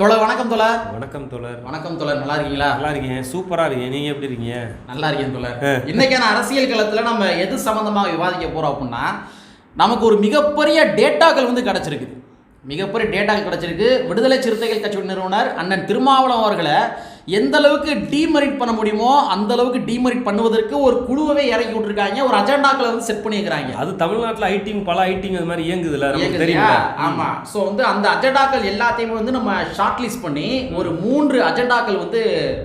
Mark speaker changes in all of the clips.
Speaker 1: தோழர் வணக்கம் தோழர்.
Speaker 2: வணக்கம் தோழர்.
Speaker 1: வணக்கம் தோழர் நல்லா இருக்கீங்களா?
Speaker 2: நல்லா இருக்கீங்க. சூப்பரா இருக்கீங்க. நீங்க எப்படி இருக்கீங்க?
Speaker 1: நல்லா இருக்கேன் தோழர். இன்னைக்கான அரசியல் களத்துல நம்ம எது சம்பந்தமாக விவாதிக்க போறோம் அப்படின்னா நமக்கு ஒரு மிகப்பெரிய டேட்டாக்கள் வந்து கிடைச்சிருக்கு. மிகப்பெரிய டேட்டாக்கள் கிடைச்சிருக்கு. விடுதலை சிறுத்தைகள் கட்சியின் நிறுவனர் அண்ணன் திருமாவளவன் அவர்களை எந்த அளவுக்கு டீமரிட் பண்ண முடியுமோ அந்த அளவுக்கு டீமரிட் பண்ணுவதற்கு ஒரு குழுவை இறக்கி விட்டுருக்காங்க. ஒரு அஜெண்டாக்களை வந்து செட் பண்ணியிருக்கிறாங்க.
Speaker 2: அது தமிழ்நாட்டுல ஐட்டிங் பல ஐட்டிங் அது மாதிரி இயங்குதுல? தெரியுமா
Speaker 1: ஆமா. சோ வந்து அந்த அஜெண்டாக்கள் எல்லாத்தையுமே வந்து நம்ம ஷார்ட் லிஸ்ட் பண்ணி ஒரு மூன்று அஜெண்டாக்கள் வந்து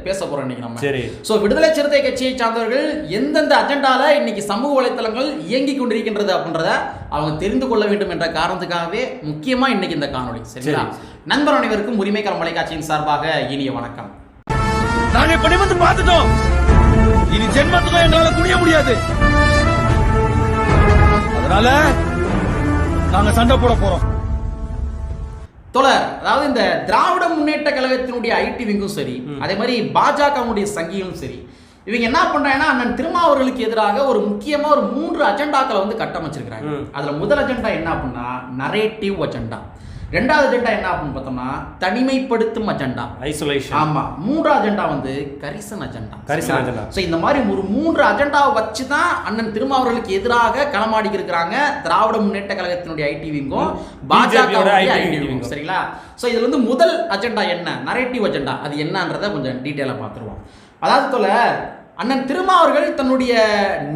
Speaker 1: பேச போறோம் இன்னைக்கு நம்ம.
Speaker 2: சரி.
Speaker 1: சோ விடுதலை சிறுத்தை கட்சியை சார்ந்தவர்கள் எந்தெந்த அஜெண்டால இன்னைக்கு சமூக வலைத்தளங்கள் இயங்கி கொண்டிருக்கின்றது அப்படின்றத அவங்க தெரிந்து கொள்ள வேண்டும் என்ற காரணத்துக்காகவே முக்கியமா இன்னைக்கு இந்த காணொளி. சரிங்களா? நண்பர் அனைவருக்கும் உரிமை களம் தொலைக்காட்சியின் சார்பாக இனிய வணக்கம்.
Speaker 3: நாங்க இப்ப நிமிர்ந்து பார்த்துட்டோம். இனி ஜென்மத்துக்கும் எங்களால குனிய முடியாது. அதனால நாங்க சண்டை போட போறோம்.
Speaker 1: தொடர் அதாவது இந்த திராவிட முன்னேற்ற கழகத்தினுடைய ஐடி விங்கும் சரி அதே மாதிரி பாஜகவுடைய சங்கியும் சரி இவங்க என்ன பண்றாங்கன்னா அண்ணன் திருமாவர்களுக்கு எதிராக ஒரு முக்கியமா ஒரு மூன்று அஜெண்டாக்களை வந்து கட்டமைச்சிருக்கிறாங்க. அதுல முதல் அஜெண்டா என்ன அப்படின்னா நரேட்டிவ் அஜெண்டா ரெண்டாவது அஜெண்டா என்ன அப்படின்னு பார்த்தோம்னா தனிமைப்படுத்தும் அஜெண்டா
Speaker 2: ஐசோலேஷன்
Speaker 1: ஆமா மூன்றாவது அஜெண்டா வந்து கரிசன் அஜெண்டா
Speaker 2: கரிசன் agenda.
Speaker 1: ஸோ இந்த மாதிரி ஒரு மூன்று அஜெண்டாவை வச்சு தான் அண்ணன் திருமாவர்களுக்கு எதிராக களமாடி இருக்கிறாங்க திராவிட முன்னேற்ற கழகத்தினுடைய ஐடி விங்கும்
Speaker 2: BJP யோட
Speaker 1: பாஜக
Speaker 2: IT
Speaker 1: ஐடி
Speaker 2: wing.
Speaker 1: விங்கும் சரிங்களா? ஸோ இதுல வந்து முதல் அஜெண்டா என்ன? நரேட்டிவ் அஜெண்டா அது என்னன்றதை கொஞ்சம் டீட்டெயிலாக பார்த்துருவோம். அதாவது தொல அண்ணன் திருமாவர்கள் தன்னுடைய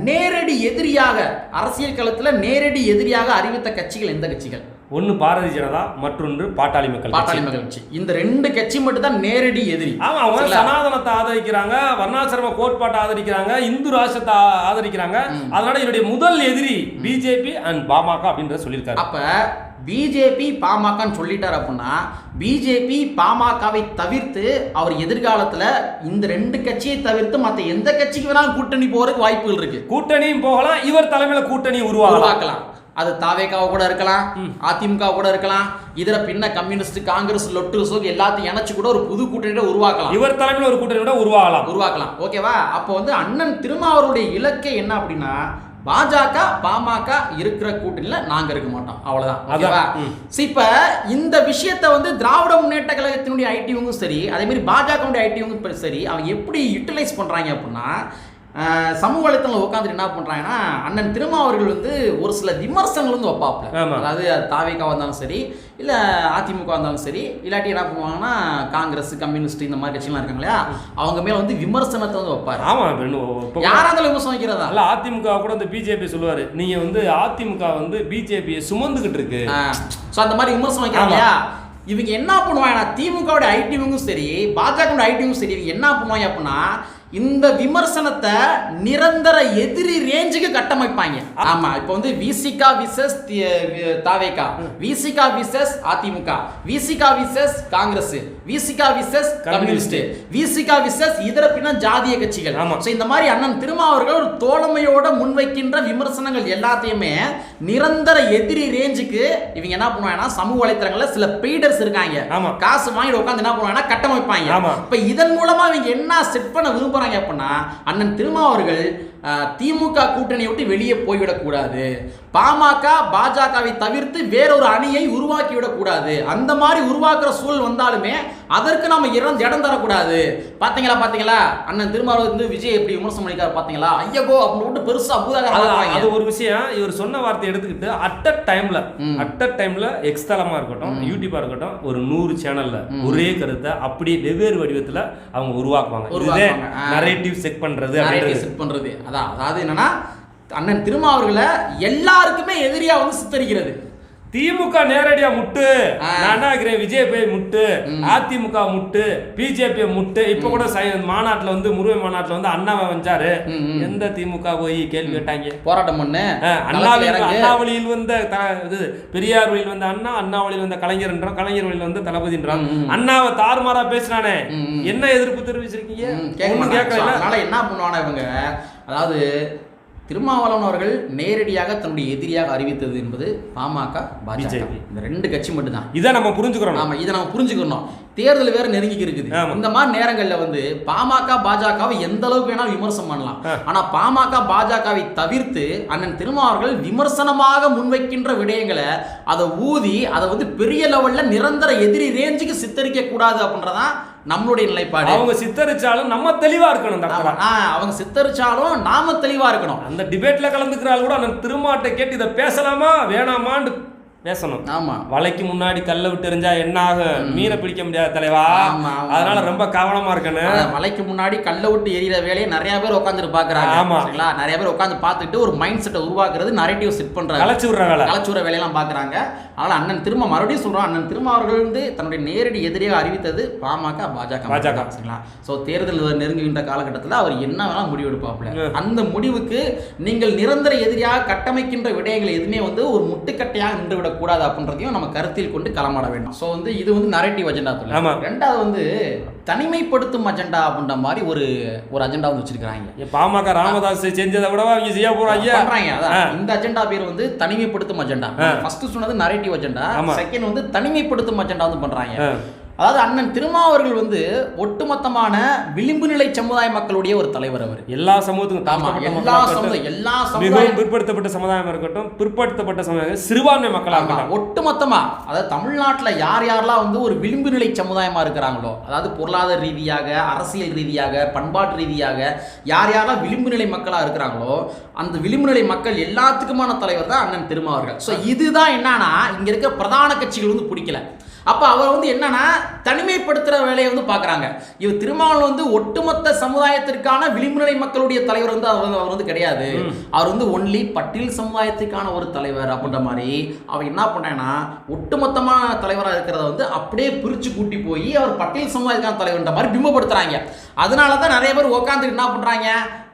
Speaker 1: நேரடி எதிரியாக அரசியல் களத்துல நேரடி எதிரியாக அறிவித்த கட்சிகள் எந்த கட்சிகள்?
Speaker 2: ஒன்னு பாரதிய ஜனதா மற்றொன்று பாட்டாளி மக்கள்
Speaker 1: பாட்டாளி. மக்கள் கட்சி. இந்த ரெண்டு கட்சி மட்டும் தான் நேரடி எதிரி.
Speaker 2: ஆமா அவங்க? சனாதனத்தை ஆதரிக்கிறாங்க வர்ணாசிரம கோட்பாட்டை ஆதரிக்கிறாங்க இந்து ராஷ்டிரத்தை ஆ- ஆதரிக்கிறாங்க. அதனால என்னுடைய முதல் எதிரி பிஜேபி அண்ட் பாமக அப்படின்றத சொல்லியிருக்காரு.
Speaker 1: அப்ப பிஜேபி பாமகன்னு சொல்லிட்டார் அப்படின்னா பிஜேபி பாமகவை தவிர்த்து அவர் எதிர்காலத்துல இந்த ரெண்டு கட்சியை தவிர்த்து மத்த எந்த கட்சிக்கு வேணாலும் கூட்டணி போறதுக்கு வாய்ப்புகள் இருக்கு.
Speaker 2: கூட்டணியும் போகலாம் இவர் தலைமையில கூட்டணி
Speaker 1: உருவாக்கலாம். அது தாவேகாவை கூட இருக்கலாம் அதிமுக கூட இருக்கலாம் இதர பின்ன கம்யூனிஸ்ட் காங்கிரஸ் லொட்டு சோக் எல்லாத்தையும் இணைச்சு கூட ஒரு புது கூட்டணியை உருவாக்கலாம்.
Speaker 2: இவர் தலைமையில ஒரு கூட்டணி கூட உருவாகலாம்.
Speaker 1: உருவாக்கலாம். ஓகேவா? அப்போ வந்து அண்ணன் திருமாவருடைய இலக்கை என்ன அப்படின்னா பாஜக பாமக இருக்கிற கூட்டணியில நாங்க இருக்க மாட்டோம். அவ்வளவுதான். ஓகேவா? இப்ப இந்த விஷயத்தை வந்து திராவிட முன்னேற்ற கழகத்தினுடைய ஐடிவங்கும் சரி அதே மாதிரி பாஜகவுடைய ஐடிவங்கும் சரி அவங்க எப்படி யூட்டிலைஸ் பண்றாங்க அப்படின்னா சமூக வலைத்தளங்கள் உட்காந்துட்டு என்ன பண்றாங்கன்னா அண்ணன் திருமாவர்கள் வந்து ஒரு சில விமர்சனங்கள் வந்து வைப்பாப்ல. அதாவது அது தாவேக்கா வந்தாலும் சரி இல்ல அதிமுக வந்தாலும் சரி இல்லாட்டி என்ன பண்ணுவாங்கன்னா காங்கிரஸ் கம்யூனிஸ்ட் இந்த மாதிரி கட்சிலாம் இருக்காங்க இல்லையா அவங்க மேல வந்து விமர்சனத்தை வந்து வைப்பாரு.
Speaker 2: ஆமா இப்ப இன்னும் இப்ப
Speaker 1: யாரா இருந்தாலும் விமர்சனம் வைக்கிறதா?
Speaker 2: அல்ல அதிமுக கூட இந்த பிஜேபி சொல்லுவாரு. நீங்க வந்து அதிமுக வந்து பிஜேபியை சுமந்துகிட்டு இருக்கு.
Speaker 1: ஸோ அந்த மாதிரி விமர்சனம் வைக்கிறாங்க. இல்லையா? இவங்க என்ன பண்ணுவாங்கன்னா திமுகவோட ஐடிவிங்கும் சரி பாஜகவோட ஐடிவிங்கும் சரி இவங்க என்ன பண்ணுவாங்க அப்படின்னா இந்த விமர்சனத்தை நிரந்தர எதிரி ரேஞ்சுக்கு கட்டமைப்பாங்க. ஆமா இப்போ வந்து விசிகா விசஸ் தாவேகா. Visika versus AIADMK. Visika versus Congress. Visika versus communist. Visika versus இதர பின்ன ஜாதிய கட்சிகள்.
Speaker 2: ஆமா.
Speaker 1: ஸோ இந்த மாதிரி அண்ணன் திருமாவர்கள் ஒரு தோழமையோட முன்வைக்கின்ற விமர்சனங்கள் எல்லாத்தையுமே நிரந்தர எதிரி ரேஞ்சுக்கு இவங்க என்ன பண்ணுவாங்கன்னா சமூக வலைத்தளங்கள்ல சில பெய்டர்ஸ் இருக்காங்க
Speaker 2: ஆமா.
Speaker 1: காசு வாங்கிட்டு உட்காந்து என்ன பண்ணுவாங்கன்னா கட்டமைப்பாங்க
Speaker 2: ஆமா.
Speaker 1: இப்ப இதன் மூலமா இவங்க என்ன செட் பண்ண விரும்புறாங்க அப்படின்னா அண்ணன் திருமாவர்கள் திமுக கூட்டணியை விட்டு வெளியே போய்விடக் கூடாது பாமக பாஜகவை தவிர்த்து வேறொரு அணியை உருவாக்கி விடக்கூடாது அந்த மாதிரி உருவாக்குற சூழல் வந்தாலுமே அதற்கு நாம இடம் இடம் தரக்கூடாது. பாத்தீங்களா பாத்தீங்களா? அண்ணன் திருமாவளவன் வந்து விஜய் எப்படி விமர்சனம் பண்ணிருக்காரு பாத்தீங்களா? ஐயகோ அப்படின்னு விட்டு பெருசா
Speaker 2: அது ஒரு விஷயம். இவர் சொன்ன வார்த்தை எடுத்துக்கிட்டு அட் அ டைம்ல அட் அ டைம்ல எக்ஸ்தலமா இருக்கட்டும் யூடியூபா இருக்கட்டும் ஒரு நூறு சேனல்ல ஒரே கருத்தை அப்படியே வெவ்வேறு வடிவத்துல அவங்க உருவாக்குவாங்க. இதுவே. நரேட்டிவ் செக் அப்படின்றது.
Speaker 1: செட் பண்றது. அதான் அதாவது என்னன்னா அண்ணன் திருமாவர்களை எல்லாருக்குமே எதிரியா வந்து சித்தரிக்கிறது.
Speaker 2: திமுக நேரடியா முட்டு. நான் ஆகிறேன் விஜய் போய் முட்டு அதிமுக முட்டு பிஜேபி முட்டு. இப்ப கூட மாநாட்டுல வந்து முருகை மாநாட்டுல வந்து அண்ணாவை வந்தாரு. எந்த திமுக போய் கேள்வி கேட்டாங்க?
Speaker 1: போராட்டம் பண்ணு.
Speaker 2: ஆ,
Speaker 1: களத்துல
Speaker 2: அண்ணாவில்
Speaker 1: இறங்கு.
Speaker 2: அண்ணா வழியில் வந்த இது பெரியார் வழியில் வந்த அண்ணா அண்ணா வழியில் வந்த கலைஞர்ன்றான் கலைஞர் வழியில் வந்த தளபதின்றான். அண்ணாவை தாறுமாறா பேசினானே. என்ன எதிர்ப்பு தெரிவிச்சிருக்கீங்க?
Speaker 1: என்ன பண்ணுவானா இவங்க? அதாவது திருமாவளவன் அவர்கள் நேரடியாக தன்னுடைய எதிரியாக அறிவித்தது என்பது பாமக பாஜக. இந்த ரெண்டு கட்சி மட்டும்தான்.
Speaker 2: இதை நம்ம புரிஞ்சுக்கிறோம்
Speaker 1: ஆமா இதை நம்ம புரிஞ்சுக்கணும் தேர்தல் வேற நெருங்கி இருக்குது. இந்த மாதிரி நேரங்கள்ல வந்து பாமக பாஜகவை எந்த அளவுக்கு வேணாலும் விமர்சனம் பண்ணலாம். ஆனா பாமக பாஜகவை தவிர்த்து அண்ணன் திருமாவர்கள் விமர்சனமாக முன்வைக்கின்ற விடயங்களை அதை ஊதி அதை வந்து பெரிய லெவல்ல நிரந்தர எதிரி ரேஞ்சுக்கு சித்தரிக்க கூடாது அப்படின்றதான் நம்மளுடைய நிலைப்பாடு.
Speaker 2: அவங்க சித்தரிச்சாலும் நம்ம தெளிவா இருக்கணும்
Speaker 1: அவங்க சித்தரிச்சாலும் நாம தெளிவா இருக்கணும்.
Speaker 2: அந்த டிபேட்ல கலந்துக்கிற ஆள் கூட அந்த திருமாட்டை கேட்டு இதை பேசலாமா வேணாமான்னு பேசணும்.
Speaker 1: ஆமா.
Speaker 2: வலைக்கு முன்னாடி கல்ல விட்டு எறிஞ்சா என்ன ஆகும் மீனை பிடிக்க முடியாது தலைவா. அதனால ரொம்ப கவனமா இருக்கணும்.
Speaker 1: அத மலைக்கு முன்னாடி கல்ல விட்டு எரியற வேலையை நிறைய பேர் உட்காந்துட்டு பாக்குறாங்க
Speaker 2: ஆமா.
Speaker 1: நிறைய பேர் உட்காந்து பார்த்துட்டு ஒரு மைண்ட் செட்டை உருவாக்குறது நரேட்டிவ் செட் பண்றாங்க.
Speaker 2: களைச்சு விடுற வேலை.
Speaker 1: கலச்சுர வேலையெல்லாம் பார்க்குறாங்க. அதனால் அண்ணன் திரும்ப மறுபடியும் சொல்கிறோம் அண்ணன் திரும்ப அவர்கள் வந்து தன்னுடைய நேரடி எதிரியாக அறிவித்தது பாமக பாஜக
Speaker 2: பாஜக.
Speaker 1: சரிங்களா? ஸோ தேர்தல் நெருங்குகின்ற காலகட்டத்தில் அவர் என்ன வேணாலும் முடிவெடுப்பாப்புல. அந்த முடிவுக்கு நீங்கள் நிரந்தர எதிரியாக கட்டமைக்கின்ற விடயங்கள் எதுவுமே வந்து ஒரு முட்டுக்கட்டையாக நின்று விடக்கூடாது அப்படின்றதையும் நம்ம கருத்தில் கொண்டு களமாட வேண்டும். ஸோ வந்து இது வந்து நரேட்டிவ் அஜெண்டா
Speaker 2: ஆமா.
Speaker 1: ரெண்டாவது வந்து தனிமைப்படுத்தும் அஜெண்டா அப்படின்ற மாதிரி ஒரு ஒரு அஜெண்டா வந்து வச்சிருக்காங்க
Speaker 2: ஏ, பாமக ராமதாஸ் செஞ்சதை விடவா இங்க செய்ய போறாங்க?
Speaker 1: இந்த அஜெண்டா பேர் வந்து தனிமைப்படுத்தும் அஜெண்டா ஃபர்ஸ்ட் சொன்னது நரேட்டிவ் அஜெண்டா. செகண்ட் வந்து தனிமைப்படுத்தும் அஜெண்டா வந்து பண்றாங்க. அதாவது அண்ணன் திருமாவர்கள் வந்து ஒட்டுமொத்தமான விளிம்பு நிலை சமுதாய மக்களுடைய ஒரு தலைவர் அவர்.
Speaker 2: எல்லா சமூகத்துக்கும்
Speaker 1: எல்லா
Speaker 2: மக்களா
Speaker 1: சமுதாய
Speaker 2: இருக்கட்டும்,
Speaker 1: எல்லா
Speaker 2: மிகவும்
Speaker 1: சமுதாய
Speaker 2: பிற்படுத்தப்பட்ட சமுதாயமா இருக்கட்டும் பிற்படுத்தப்பட்ட சமுதாயம் சிறுபான்மை மக்களா
Speaker 1: ஆமா,
Speaker 2: இருக்கட்டும்.
Speaker 1: ஒட்டுமொத்தமா அதாவது தமிழ்நாட்டுல யார் யாரெல்லாம் வந்து ஒரு விளிம்பு நிலை சமுதாயமா இருக்கிறாங்களோ அதாவது பொருளாதார ரீதியாக அரசியல் ரீதியாக பண்பாட்டு ரீதியாக யார் யாரெல்லாம் விளிம்பு நிலை மக்களா இருக்கிறாங்களோ அந்த விளிம்பு நிலை மக்கள் எல்லாத்துக்குமான தலைவர் தான் அண்ணன் திருமாவர்கள். ஸோ இதுதான் என்னன்னா இங்க இருக்க பிரதான கட்சிகள் வந்து பிடிக்கல. அப்போ அவர் வந்து என்னன்னா தனிமைப்படுத்துற வேலையை வந்து பார்க்கறாங்க. இவர் திருமாவளவன் வந்து ஒட்டுமொத்த சமுதாயத்திற்கான விளிம்பு நிலை மக்களுடைய தலைவர் வந்து அவர் வந்து அவர் வந்து கிடையாது. அவர் வந்து ஒன்லி பட்டியல் சமுதாயத்துக்கான ஒரு தலைவர் அப்படின்ற மாதிரி அவர் என்ன பண்ணாங்கன்னா ஒட்டுமொத்தமான தலைவராக இருக்கிறத வந்து அப்படியே பிரிச்சு கூட்டி போய் அவர் பட்டியல் சமுதாயத்துக்கான தலைவர்ன்ற மாதிரி பிம்பப்படுத்துறாங்க. அதனால தான் நிறைய பேர் உட்காந்துட்டு என்ன பண்றாங்க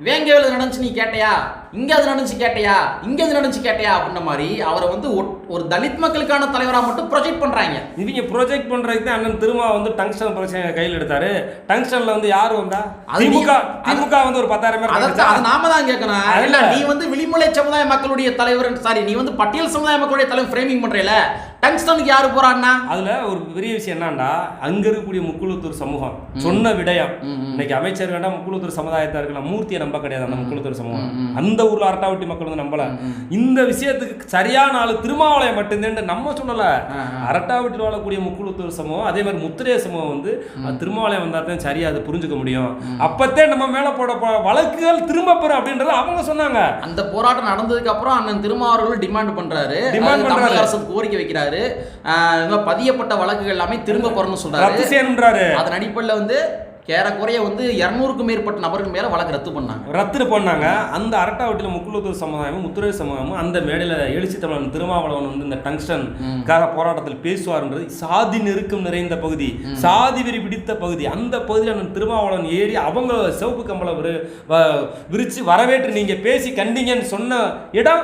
Speaker 1: வேங்கவேல நடந்துச்சு நீ கேட்டையா? இங்க அது நடந்துச்சு கேட்டையா? இங்க அது நடந்துச்சு கேட்டையா? அப்படின்ற மாதிரி அவரை வந்து ஒரு தலித் மக்களுக்கான தலைவரா மட்டும் ப்ரொஜெக்ட் பண்றாங்க.
Speaker 2: இவங்க ப்ரொஜெக்ட் பண்றதுக்கு தான் அண்ணன் திருமா வந்து டங்ஸ்டன் பிரச்சனை கையில் எடுத்தாரு. டங்ஸ்டன்ல வந்து யார் வந்தா? திமுக திமுக வந்து ஒரு பத்தாயிரம் பேர்
Speaker 1: அதை நாம தான் கேட்கணும் இல்ல நீ வந்து விளிமுலை சமுதாய மக்களுடைய தலைவர் சாரி நீ வந்து பட்டியல் சமுதாய மக்களுடைய தலைவர் ஃப்ரேமிங் பண்றேல டங்ஸ்டனுக்கு யாரு போறான்னா?
Speaker 2: அதுல ஒரு பெரிய விஷயம் என்னன்னா அங்க இருக்கக்கூடிய முக்குளத்தூர் சமூகம் சொன்ன விடயம். இன்னைக்கு அமைச்சர் வேண்டாம் முக்குளத்தூர் சமுதாயத்தா இருக்கலாம். மூர்த்தியை நம்ப கிடையாது அந்த முக்குளத்தூர் சமூகம். அந்த ஊர்ல அரட்டாவட்டி மக்கள் வந்து நம்பல. இந்த விஷயத்துக்கு சரியான ஆளு திருமாவளயம் மட்டும்தான் நம்ம சொல்லல. அரட்டாவட்டியில் வாழக்கூடிய முக்குளத்தூர் சமூகம் அதே மாதிரி முத்திரைய சமூகம் வந்து திருமாவளயம் வந்தா தான் சரியா அதை புரிஞ்சுக்க முடியும். அப்பத்தே நம்ம மேல போட வழக்குகள் திரும்ப பெறும் அப்படின்றத அவங்க சொன்னாங்க.
Speaker 1: அந்த போராட்டம் நடந்ததுக்கு அப்புறம் அண்ணன் திருமாவர்கள் டிமாண்ட் பண்றாரு. தமிழக
Speaker 2: பண்றாரு.
Speaker 1: அரசுக்கு கோரிக்கை வைக்கிறாரு. மாதிரி பதியப்பட்ட வழக்குகள் எல்லாமே திரும்ப பெறணும்னு சொல்றாரு. அதன் அடிப்படையில் வந்து ஏறக்குறைய வந்து இருநூறுக்கும் மேற்பட்ட நபர்கள் மேல வழக்கு ரத்து பண்ணாங்க.
Speaker 2: ரத்து பண்ணாங்க. அந்த அரட்டாவட்டியில் முக்குளத்தூர் சமுதாயமும் முத்துரை சமுதாயமும் அந்த மேடையில் எழுச்சி தமிழன் திருமாவளவன் வந்து இந்த டங்ஸ்டன்காக போராட்டத்தில் பேசுவார்ன்றது சாதி நெருக்கம் நிறைந்த பகுதி சாதி வெறி பிடித்த பகுதி. அந்த பகுதியில் அந்த திருமாவளவன் ஏறி அவங்க சிவப்பு கம்பளை விரு வ- விரிச்சு வரவேற்று நீங்க பேசி கண்டீங்கன்னு சொன்ன இடம்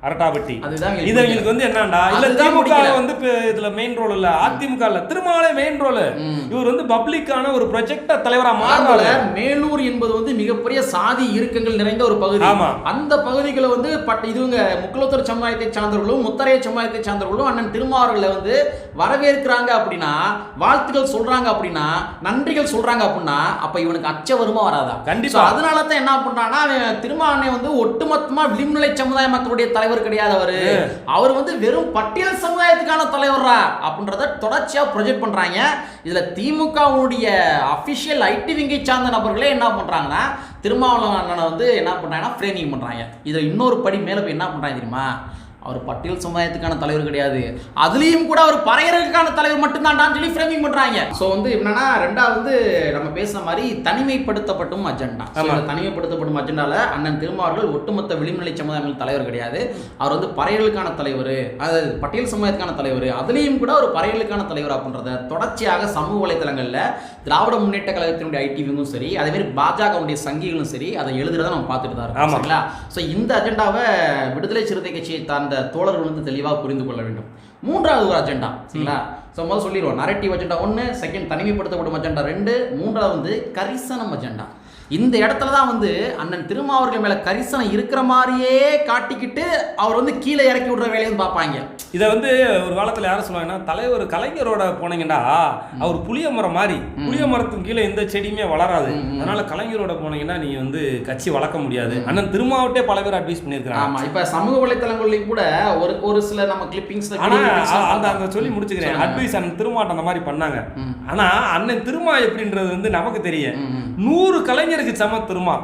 Speaker 1: எங்களுக்கு
Speaker 2: இது எங்களுக்கு வந்து என்னண்டா இல்ல திமுக. வந்து இதுல மெயின் ரோல் இல்ல. அதிமுக இல்ல திருமாவளை மெயின் ரோல் இவர் வந்து பப்ளிக்கான ஒரு ப்ரொஜெக்ட தலைவரா
Speaker 1: மாறால மேலூர் என்பது வந்து மிகப்பெரிய சாதி இறுக்கங்கள் நிறைந்த ஒரு பகுதி.
Speaker 2: ஆமா.
Speaker 1: அந்த பகுதிகளை வந்து பட் இதுவங்க முக்குலத்தூர் சமுதாயத்தை சார்ந்தவர்களும் முத்தரைய சமுதாயத்தை சார்ந்தவர்களும் அண்ணன் திருமாவர்களை வந்து வரவேற்கிறாங்க அப்படின்னா வாழ்த்துக்கள் சொல்றாங்க அப்படின்னா நன்றிகள் சொல்றாங்க அப்படின்னா அப்ப இவனுக்கு அச்ச வருமா வராதா?
Speaker 2: கண்டிப்பா.
Speaker 1: அதனால தான் என்ன பண்றான்னா அவன் திருமாவனை வந்து ஒட்டுமொத்தமா விளிம்புநிலை சமுதாய மக்களுடைய தலைவர் கிடையாது அவரு அவர் வந்து வெறும் பட்டியல் சமுதாயத்துக்கான தலைவரா அப்படின்றத தொடர்ச்சியா ப்ரொஜெக்ட் பண்றாங்க. இதுல திமுகவுடைய அபிஷியல் ஐடி விங்கை சார்ந்த நபர்களே என்ன பண்றாங்கன்னா திருமாவளவன் அண்ணனை வந்து என்ன பண்றாங்கன்னா ஃப்ரேமிங் பண்றாங்க. இதுல இன்னொரு படி மேல போய் என்ன பண்றாங்க தெரியுமா? அவர் பட்டியல் சமுதாயத்துக்கான தலைவர் கிடையாது. அதுலயும் கூட அவர் பறையர்களுக்கான தலைவர் மட்டும்தான்டான்னு சொல்லி ஃப்ரேமிங் பண்றாங்க. ஸோ வந்து என்னன்னா ரெண்டாவது நம்ம பேசுன மாதிரி தனிமைப்படுத்தப்பட்டும் அஜெண்டா. தனிமைப்படுத்தப்படும் அஜெண்டால அண்ணன் திருமாவர்கள் ஒட்டுமொத்த விளிம்புநிலை சமுதாயங்கள் தலைவர் கிடையாது. அவர் வந்து பறையர்களுக்கான தலைவர் அதாவது பட்டியல் சமுதாயத்துக்கான தலைவர் அதுலேயும் கூட ஒரு பறையர்களுக்கான தலைவர் அப்படின்றத தொடர்ச்சியாக சமூக வலைதளங்களில் திராவிட முன்னேற்ற கழகத்தினுடைய ஐடிவியும் சரி அதே மாதிரி பாஜகவுடைய சங்கிகளும் சரி அதை எழுதுறத நம்ம பார்த்துட்டு தான் இருக்கோம். சரிங்களா? ஸோ இந்த அஜெண்டாவை விடுதலை சிறுத்தை கட்சியை சார்ந்த தோழர்கள் வந்து தெளிவாக புரிந்து கொள்ள வேண்டும். மூன்றாவது ஒரு அஜெண்டா சரிங்களா? ஸோ முதல்ல சொல்லிடுவோம். நரேட்டிவ் அஜெண்டா ஒன்று செகண்ட் தனிமைப்படுத்தப்படும் அஜெண்டா ரெண்டு மூன்றாவது வந்து கரிசனம் அஜெண்டா. இந்த இடத்துல தான் வந்து அண்ணன் திருமாவர்கள் மேல கரிசனம் இருக்கிற மாதிரியே காட்டிக்கிட்டு அவர் வந்து கீழே இறக்கி விடுற வேலையை வந்து பார்ப்பாங்க.
Speaker 2: இதை வந்து ஒரு காலத்துல யாரும் சொல்லுவாங்கன்னா தலைவர் கலைஞரோட போனீங்கன்னா அவர் புளிய மரம் மாதிரி புளிய மரத்துக்கு கீழே எந்த செடியுமே வளராது. அதனால கலைஞரோட போனீங்கன்னா நீங்க வந்து கட்சி வளர்க்க முடியாது. அண்ணன் திருமாவட்டே பல பேர் அட்வைஸ் பண்ணியிருக்கிறாங்க.
Speaker 1: ஆமா இப்ப சமூக வலைத்தளங்கள்லயும் கூட ஒரு ஒரு சில நம்ம கிளிப்பிங்ஸ்
Speaker 2: ஆனா அ- அந்த அந்த சொல்லி முடிச்சுக்கிறேன். அட்வைஸ் அண்ணன் திருமாட்ட அந்த மாதிரி பண்ணாங்க. ஆனா அண்ணன் திருமா எப்படின்றது வந்து நமக்கு தெரியும். நூறு கலைஞருக்கு சம திருமா.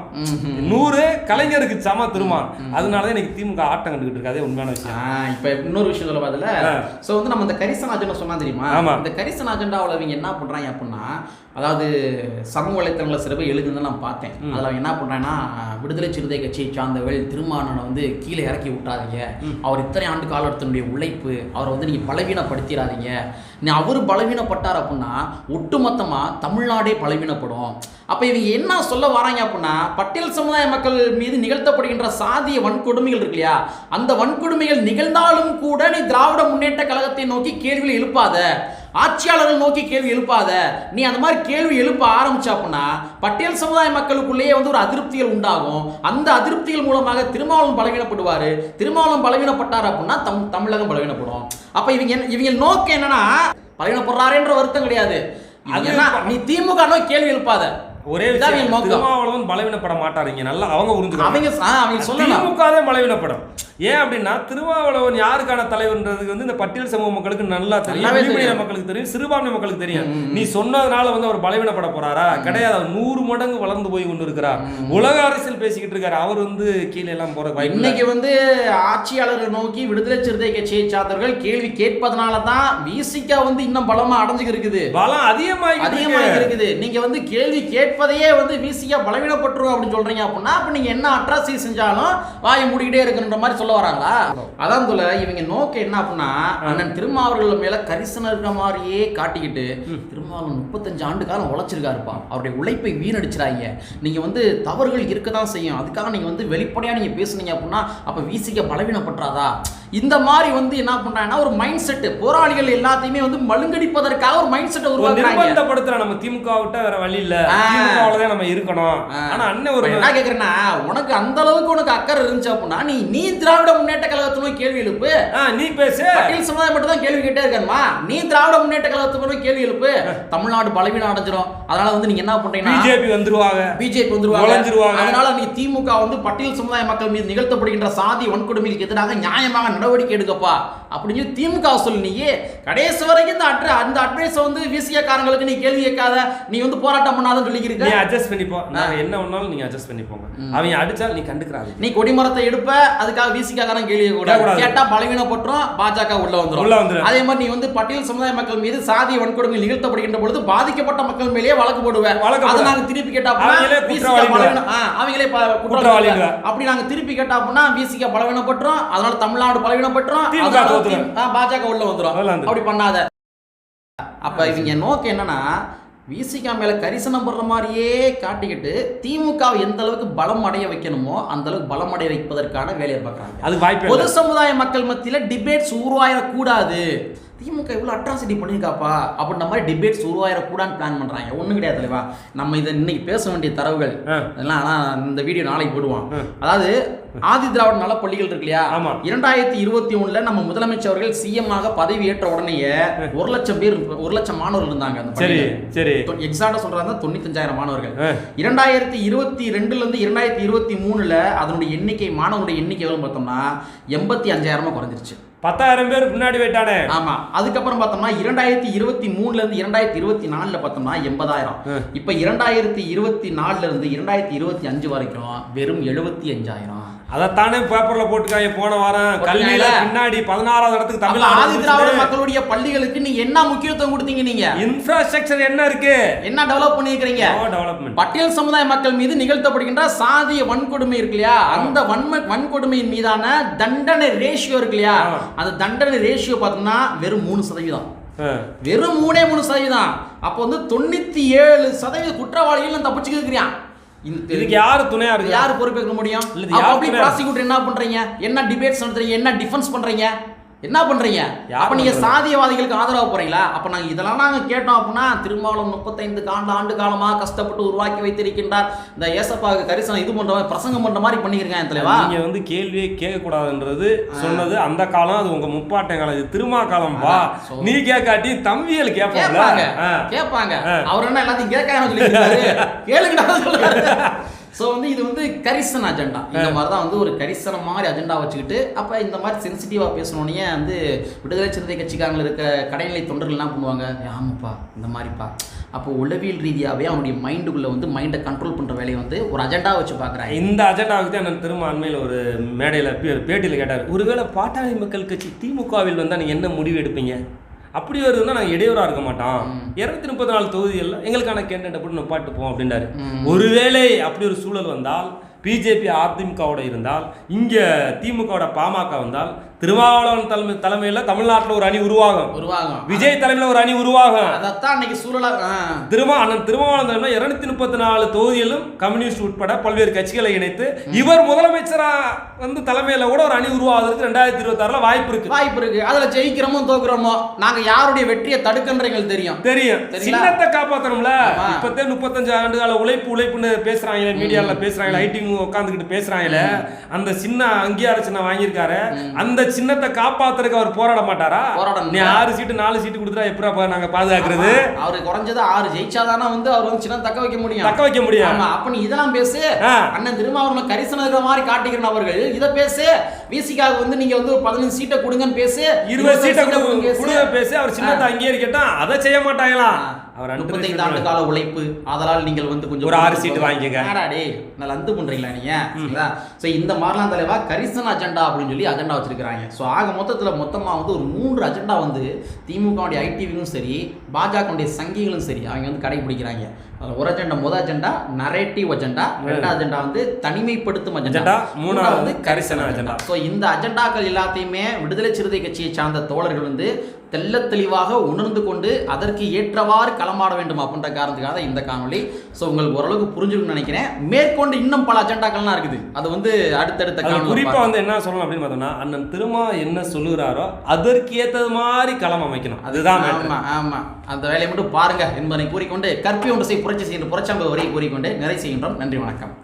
Speaker 2: நூறு கலைஞருக்கு சம திருமா. அதனாலதான் இன்னைக்கு திமுக ஆட்டம் கண்டுகிட்டு இருக்காதே உண்மையான விஷயம்.
Speaker 1: இப்ப இன்னொரு விஷயம் சொல்ல பாதுல சோ வந்து நம்ம இந்த கரிசன் அஜெண்டா சொன்னா தெரியுமா. இந்த கரிசன் அஜெண்டாவில் இவங்க என்ன பண்றாங்க அப்படின்னா அதாவது சமூக வலைத்தளங்களை சில பேர் எழுதுன்னு நான் பார்த்தேன். அதுல அவங்க என்ன பண்றாங்கன்னா விடுதலை சிறுத்தை கட்சியை சார்ந்தவர்கள் திருமாவளவனை வந்து கீழே இறக்கி விட்டாதீங்க. அவர் இத்தனை ஆண்டு காலத்தினுடைய உழைப்பு அவரை வந்து நீங்க பலவீனப்படுத்திடாதீங்க. அவர் பலவீனப்பட்டார் அப்படின்னா ஒட்டுமொத்தமாக தமிழ்நாடே பலவீனப்படும். அப்போ இவங்க என்ன சொல்ல வராங்க அப்படின்னா பட்டியல் சமுதாய மக்கள் மீது நிகழ்த்தப்படுகின்ற சாதிய வன்கொடுமைகள் இருக்கு இல்லையா? அந்த வன்கொடுமைகள் நிகழ்ந்தாலும் கூட நீ திராவிட முன்னேற்ற கழகத்தை நோக்கி கேள்விகள் எழுப்பாத. ஆட்சியாளர்கள் நோக்கி கேள்வி எழுப்பாத. நீ அந்த மாதிரி கேள்வி எழுப்ப ஆரம்பிச்ச அப்படின்னா பட்டியல் சமுதாய மக்களுக்குள்ளேயே வந்து ஒரு அதிருப்திகள் உண்டாகும். அந்த அதிருப்திகள் மூலமாக திருமாவளவன் பலவீனப்படுவாரு. திருமாவளவன் பலவீனப்பட்டார் அப்படின்னா தம் தமிழகம் பலவீனப்படும். அப்ப இவங்க என்ன- இவங்க நோக்கம் என்னன்னா பலவீனப்படுறாருன்ற வருத்தம் கிடையாது. நீ திமுக நோக்கி கேள்வி எழுப்பாத.
Speaker 2: ஒரே விஷயம். திருமாவளவன் பலவீனப்பட மாட்டாருங்க நல்லா அவங்க புரிஞ்சுக்கணும்
Speaker 1: அவங்க அவங்க சொல்லணும்
Speaker 2: திமுக தான் பலவீனப்படும். ஏன் அப்படின்னா திருமாவளவன் யாருக்கான தலைவர்ன்றதுக்கு வந்து இந்த பட்டியல் சமூக மக்களுக்கு நல்லா தெரியும். விளிம்புநிலை. மக்களுக்கு தெரியும் சிறுபான்மை மக்களுக்கு தெரியும். நீ சொன்னதுனால வந்து அவர் பலவீனப்பட போறாரா? கிடையாது அவர் நூறு மடங்கு வளர்ந்து போய் கொண்டு இருக்கிறார் உலக அரசியல் பேசிக்கிட்டு இருக்காரு. அவர் வந்து கீழே எல்லாம் போற.
Speaker 1: இன்னைக்கு வந்து ஆட்சியாளர்கள் நோக்கி விடுதலை சிறுத்தை கட்சியை சார்ந்தவர்கள் கேள்வி கேட்பதனால தான் விசிகா வந்து இன்னும் பலமா அடைஞ்சுக்கு இருக்குது
Speaker 2: பலம் அதிகமாகி
Speaker 1: அதிகமாக இருக்குது நீங்க வந்து கேள்வி கேட்பதையே வந்து விசிகா பலவீனப்பட்டுரும் அப்படின்னு சொல்றீங்க அப்படின்னா அப்ப நீங்க என்ன அட்ராசிட்டி செஞ்சாலும் வாயை மூடிக்கிட்டே இருக்குன்ற மாதிரி சொல்ல வராங்களா? அதான் சொல்ல இவங்க நோக்கம் என்ன அப்படின்னா அண்ணன் திருமாவர்கள் மேல கரிசனம் இருக்கிற மாதிரியே காட்டிக்கிட்டு திருமாவளவன் முப்பத்தஞ்சு ஆண்டு காலம் உழைச்சிருக்காருப்பா. அவருடைய உழைப்பை வீணடிச்சிடாங்க நீங்க வந்து தவறுகள் இருக்க தான் செய்யும். அதுக்காக நீங்க வந்து வெளிப்படையா நீங்க பேசுனீங்க அப்படின்னா அப்ப விசிக பலவீனப்பட்டுறாதா? இந்த மாதிரி வந்து என்ன பண்றாங்கன்னா ஒரு மைண்ட் செட் போராளிகள் எல்லாத்தையுமே வந்து மழுங்கடிப்பதற்காக ஒரு மைண்ட் செட்டை உருவாக்குறாங்க.
Speaker 2: நிர்பந்தப்படுத்துற நம்ம திமுக விட்டா வேற வழி இல்ல.
Speaker 1: ஆ.
Speaker 2: திமுகவுல தான் நம்ம இருக்கணும். ஆனா அண்ணன் ஒரு
Speaker 1: என்ன கேக்குறேன்னா உனக்கு அந்த அளவுக்கு உனக்கு அக்கறை இருந்துச்சு அப்படின்னா நீ நீ திராவிட முன்னேற்ற கழகத்துல போய் கேள்வி எழுப்பு.
Speaker 2: நீ பேசு.
Speaker 1: பட்டியல் சமுதாயம் மட்டும் தான் கேள்வி கேட்டே இருக்கணுமா? நீ திராவிட முன்னேற்ற கழகத்துக்கு கேள்வி எழுப்பு. தமிழ்நாடு பலவீனம் அடைஞ்சிரும். அதனால வந்து நீங்க என்ன பண்றீங்கன்னா
Speaker 2: பிஜேபி வந்துருவாங்க.
Speaker 1: பிஜேபி வந்துருவாங்க.
Speaker 2: நுழைஞ்சிருவாங்க.
Speaker 1: அதனால நீ திமுக வந்து பட்டியல் சமுதாய மக்கள் மீது நிகழ்த்தப்படுகின்ற சாதி வன்கொடுமைக்கு எதிராக நியாயமாக நடவடிக்கை எடுக்கப்பா. அப்படின்னு சொல்லி திமுக சொல்லி நீ கடைசி வரைக்கும் இந்த அட்ர அந்த அட்வைஸ் வந்து விசிய காரங்களுக்கு நீ கேள்வி கேட்காத. நீ வந்து போராட்டம் பண்ணாதன்னு
Speaker 2: நீ
Speaker 1: சொல்லிக்கிறீங்க
Speaker 2: அட்ஜஸ்ட் பண்ணிப்போ நாங்க என்ன ஒண்ணாலும் நீங்க அட்ஜஸ்ட் பண்ணிப்போங்க. அவங்க அடிச்சா நீ கண்டுக்கிறாங்க
Speaker 1: நீ கொடிமரத்தை எடுப்ப அதுக்காக விசிகாரன் கேள்வி கூட
Speaker 2: கேட்கக்கூடாது.
Speaker 1: கேட்டா பலவீனப்பட்டுரும் பாஜக உள்ள வந்துரும்.
Speaker 2: உள்ள வந்துரும்.
Speaker 1: அதே மாதிரி நீ வந்து பட்டியல் சமுதாய மக்கள் மீது சாதி வன்கொடுமை நிகழ்த்தப்படுகின்ற பொழுது பாதிக்கப்பட்ட மக்கள் மேலேயே வழக்கு போடுவேன்
Speaker 2: வழக்கு
Speaker 1: அதை. நாங்க திருப்பி கேட்டா
Speaker 2: அவங்களே. குற்றவாளிங்க.
Speaker 1: அப்படி நாங்க திருப்பி கேட்டா அப்படின்னா விசிக பலவீனப்பட்டுரும் அதனால தமிழ்நாடு பலவீனப்பட்டுரும் பாஜக உள்ள வந்துரும். அப்படி பண்ணாத. அப்ப இவங்க நோக்கம் என்னன்னா விசிகா மேல கரிசனம் படுற மாதிரியே காட்டிக்கிட்டு திமுக எந்த அளவுக்கு பலம் அடைய வைக்கணுமோ அந்த அளவுக்கு பலம் அடைய வைப்பதற்கான வேலையை பார்க்கறாங்க.
Speaker 2: அது வாய்ப்பு
Speaker 1: பொது சமுதாய மக்கள் மத்தியில டிபேட்ஸ் உருவாயிடக்கூடாது திமுக இவ்வளோ அட்ராசிட்டி பண்ணியிருக்காப்பா? அப்படின்ற மாதிரி டிபேட்ஸ் உருவாயிடக்கூடாதுன்னு பிளான் பண்றாங்க. ஒன்றும் கிடையாது தலைவா. நம்ம இதை இன்னைக்கு பேச வேண்டிய தரவுகள்
Speaker 2: ஆ.
Speaker 1: அதெல்லாம் ஆனால் இந்த வீடியோ நாளைக்கு போடுவான் அதாவது ஆதி திராவிட நல பள்ளிகள் இருக்கு இல்லையா. இரண்டாயிரத்தி இருபத்தி ஒண்ணுல நம்ம முதலமைச்சர் அவர்கள் சிஎம் ஆக பதவி ஏற்ற உடனேயே ஒரு லட்சம் பேர் ஒரு லட்சம் மாணவர்கள் இருந்தாங்க அந்த
Speaker 2: சரி. சரி.
Speaker 1: எக்ஸாக்டா சொல்றாங்க தொண்ணூத்தஞ்சாயிரம் மாணவர்கள். இரண்டாயிரத்தி இருபத்தி ரெண்டுல இருந்து இரண்டாயிரத்தி இருபத்தி மூணுல அதனுடைய எண்ணிக்கை மாணவனுடைய எண்ணிக்கை எவ்வளவு பார்த்தோம்னா எண்பத்தி அஞ்சாயிரமா குறைஞ்சிருச்சு.
Speaker 2: பத்தாயிரம் பேர் முன்னாடி போயிட்டானே.
Speaker 1: ஆமா. அதுக்கப்புறம் பார்த்தோம்னா இரண்டாயிரத்தி இருபத்தி மூணுல இருந்து இரண்டாயிரத்தி இருபத்தி நாலுல பார்த்தோம்னா எண்பதாயிரம். இப்ப இரண்டாயிரத்தி இருபத்தி நாலுல இருந்து இரண்டாயிரத்தி இருபத்தி அஞ்சு வரைக்கும் வெறும் எழுபத்தி அஞ்சாயிரம்.
Speaker 2: அதைத்தானே பேப்பர்ல போட்டுக்காங்க போன வாரம் கல்வியில? பின்னாடி பதினாறாவது இடத்துக்கு
Speaker 1: அப்ப ஆதி திராவிட மக்களுடைய பள்ளிகளுக்கு நீங்க என்ன முக்கியத்துவம் கொடுத்தீங்க நீங்க?
Speaker 2: இன்ஃப்ராஸ்ட்ரக்சர் என்ன இருக்கு?
Speaker 1: என்ன டெவலப் பண்ணிருக்கீங்க
Speaker 2: டெவலப்மெண்ட்
Speaker 1: பட்டியல் சமுதாய மக்கள் மீது நிகழ்த்தப்படுகின்ற சாதிய வன்கொடுமை இருக்கு இல்லையா? அந்த வன்ம வன்கொடுமையின் மீதான தண்டனை ரேஷியோ இருக்கு இல்லையா. அந்த தண்டனை ரேஷியோ பார்த்தோம்னா வெறும் மூணு சதவீதம். வெறும் மூணே மூணு சதவீதம். அப்போ வந்து தொண்ணூத்தி ஏழு சதவீத குற்றவாளிகள் நான் தப்பிச்சுக்க இருக்கிறான்.
Speaker 2: இதுக்கு யாரு துணையா இருக்கு
Speaker 1: யார் பொறுப்பேற்க முடியும்?
Speaker 2: துணை?
Speaker 1: ப்ராசிக்யூட்டர் என்ன பண்றீங்க? என்ன டிபேட்ஸ் நடத்துறீங்க? என்ன டிஃபென்ஸ் பண்றீங்க? என்ன பண்றீங்க? அப்ப நீங்க? சாதியவாதிகளுக்கு ஆதரவு போறீங்களா? அப்ப நாங்க இதெல்லாம் நாங்க கேட்டோம் அப்படின்னா திருமாவளவன் முப்பத்தைந்து ஆண்டு ஆண்டு காலமா கஷ்டப்பட்டு உருவாக்கி வைத்திருக்கின்றார். இந்த ஏசப்பாவுக்கு கரிசனம் இது பண்ற மாதிரி பிரசங்கம் பண்ற மாதிரி பண்ணிருக்கேன் தலைவா.
Speaker 2: நீங்க வந்து கேள்வியே கேட்க கூடாதுன்றது சொன்னது அந்த காலம் அது உங்க முப்பாட்டன் காலம் இது திருமா காலம் வா. நீ கேட்காட்டி தம்பியல் கேட்பாங்க
Speaker 1: கேட்பாங்க. அவர் என்ன எல்லாத்தையும் கேட்காம சொல்லியிருக்காரு கேளுங்கடா சொல்றாரு ஸோ வந்து இது வந்து கரிசன அஜெண்டா இந்த மாதிரி தான் வந்து ஒரு கரிசன மாதிரி அஜெண்டா வச்சுக்கிட்டு அப்போ இந்த மாதிரி சென்சிட்டிவாக பேசணுன்னே வந்து விடுதலை சிறுத்தை கட்சிக்காரங்க இருக்க கடைநிலை தொண்டர்கள் என்ன பண்ணுவாங்க? "ஏ, ஆமாப்பா இந்த மாதிரிப்பா. அப்போ உளவியல் ரீதியாகவே அவனுடைய மைண்டுக்குள்ளே வந்து மைண்டை கண்ட்ரோல் பண்ணுற வேலையை வந்து ஒரு அஜெண்டா வச்சு பார்க்குறாங்க
Speaker 2: இந்த அஜெண்டாவுக்கு தான் நான் திரும்ப அண்மையில் ஒரு மேடையில் பேட்டியில் கேட்டார். ஒருவேளை பாட்டாளி மக்கள் கட்சி திமுகவில் வந்தால் நீங்கள் என்ன முடிவு எடுப்பீங்க? அப்படி வருதுன்னா நாங்கள் இடையூறாக இருக்க மாட்டோம். இருநூத்தி முப்பத்தி நாலு தொகுதிகளில் எங்களுக்கான கேண்டட் அப்படி நிப்பாட்டுப்போம் அப்படின்றாரு ஒருவேளை அப்படி ஒரு சூழல் வந்தால் பிஜேபி அதிமுகவோட இருந்தால் இங்கே திமுகவோட பாமக வந்தால் திருமாவளவன் தலைமை தலைமையில் தமிழ்நாட்டில் ஒரு அணி உருவாகும்.
Speaker 1: உருவாகும்.
Speaker 2: விஜய் தலைமையில் ஒரு அணி உருவாகும்.
Speaker 1: அதைத்தான் அன்னைக்கு சூழலாக
Speaker 2: திருமா அண்ணன் திருமாவளவன் தலைமையில் இருநூத்தி முப்பத்தி நாலு தொகுதியிலும் கம்யூனிஸ்ட் உட்பட பல்வேறு கட்சிகளை இணைத்து இவர் முதலமைச்சரா வந்து தலைமையில கூட ஒரு அணி உருவாவதற்கு ரெண்டாயிரத்தி இருபத்தாறுல வாய்ப்பு இருக்கு.
Speaker 1: வாய்ப்பு இருக்கு. அதுல ஜெயிக்கிறோமோ தோக்குறோமோ நாங்க யாருடைய வெற்றியை தடுக்கின்ற எங்களுக்கு தெரியும்.
Speaker 2: தெரியும்? சின்னத்தை காப்பாத்தணும்ல?
Speaker 1: ஆமா.
Speaker 2: இப்பத்தே முப்பத்தஞ்சு ஆண்டு கால உழைப்பு உழைப்புன்னு பேசுறாங்களே மீடியால பேசுறாங்களே ஐடி உட்காந்துக்கிட்டு பேசுறாங்களே. அந்த சின்ன அங்கீகார சின்னம் வாங்கியிருக்காரு. அந்த சின்னத்தை காப்பாத்துறதுக்கு அவர் போராட மாட்டாரா?
Speaker 1: போராடணும்.
Speaker 2: நீ ஆறு சீட்டு நாலு சீட்டு கொடுத்துட்டா எப்படா நாங்க பாதுகாக்கிறது?
Speaker 1: அவரு குறைஞ்சது ஆறு ஜெயிச்சாதானே வந்து அவர் வந்து சின்ன தக்க வைக்க முடியும்.
Speaker 2: தக்க வைக்க முடியும்.
Speaker 1: ஆமா அப்ப நீ இதெல்லாம் பேசு. அண்ணன் திருமாவளவன் கரிசனம் இருக்கிற மாதிரி காட்டுகிற நபர்கள் இத பேசு. விசிகாவுக்கு வந்து நீங்க வந்து ஒரு பதினஞ்சு சீட்டை கொடுங்கன்னு பேசு.
Speaker 2: இருபது சீட்டை. கொடுங்க பேசி. அவர் சின்னத்தை அங்கீகரிக்கட்டா? அதை செய்ய மாட்டாங்களா? அவர்
Speaker 1: முப்பத்தைந்து ஆண்டு கால உழைப்பு அதனால் நீங்கள் வந்து கொஞ்சம்
Speaker 2: ஒரு ஆறு சீட்டு வாங்கிக்கங்க.
Speaker 1: நான் லந்து பண்றீங்களா நீங்க? சரிங்களா? ஸோ இந்த மாதிரிலாம் தலைவா கரிசன அஜெண்டா அப்படின்னு சொல்லி அஜெண்டா வச்சிருக்காங்க ஸோ ஆக மொத்தத்தில் மொத்தமாக வந்து ஒரு மூன்று அஜெண்டா வந்து திமுகவுடைய ஐடிவியும் சரி பாஜகவுடைய சங்கிகளும் சரி அவங்க வந்து கடைபிடிக்கிறாங்க. ஒரு அஜெண்டா முதல் அஜெண்டா நரேட்டிவ் அஜெண்டா ரெண்டாவது அஜெண்டா வந்து தனிமைப்படுத்தும்
Speaker 2: அஜெண்டா, மூணாவது கரிசன அஜெண்டா.
Speaker 1: ஸோ இந்த அஜெண்டாக்கள் எல்லாத்தையுமே விடுதலை சிறுத்தை கட்சியை சார்ந்த தோழர்கள் வந்து தெள்ளத் தெளிவாக உணர்ந்து கொண்டு அதற்கு ஏற்றவாறு களமாட வேண்டும் அப்படின்ற காரணத்துக்காக இந்த காணொளி. ஸோ உங்களுக்கு ஓரளவுக்கு புரிஞ்சுக்கணும்னு நினைக்கிறேன். மேற்கொண்டு இன்னும் பல அஜெண்டாக்கள்லாம் இருக்குது. அது வந்து அடுத்தடுத்த
Speaker 2: அது
Speaker 1: காணொளி
Speaker 2: குறிப்பா வந்து என்ன சொல்லணும் அப்படின்னு பார்த்தோம்னா அண்ணன் திருமா என்ன சொல்லுகிறாரோ அதற்கு ஏத்தது மாதிரி களம் அமைக்கணும். அதுதான் matter.
Speaker 1: ஆமா ஆமா. அந்த வேலையை மட்டும் பாருங்க என்பதை கூறிக்கொண்டு கற்பி ஒன்று செய் புரட்சி செய்கின்ற புரட்சம்பு வரை கூறிக்கொண்டு நிறை செய்கின்றோம். நன்றி வணக்கம்.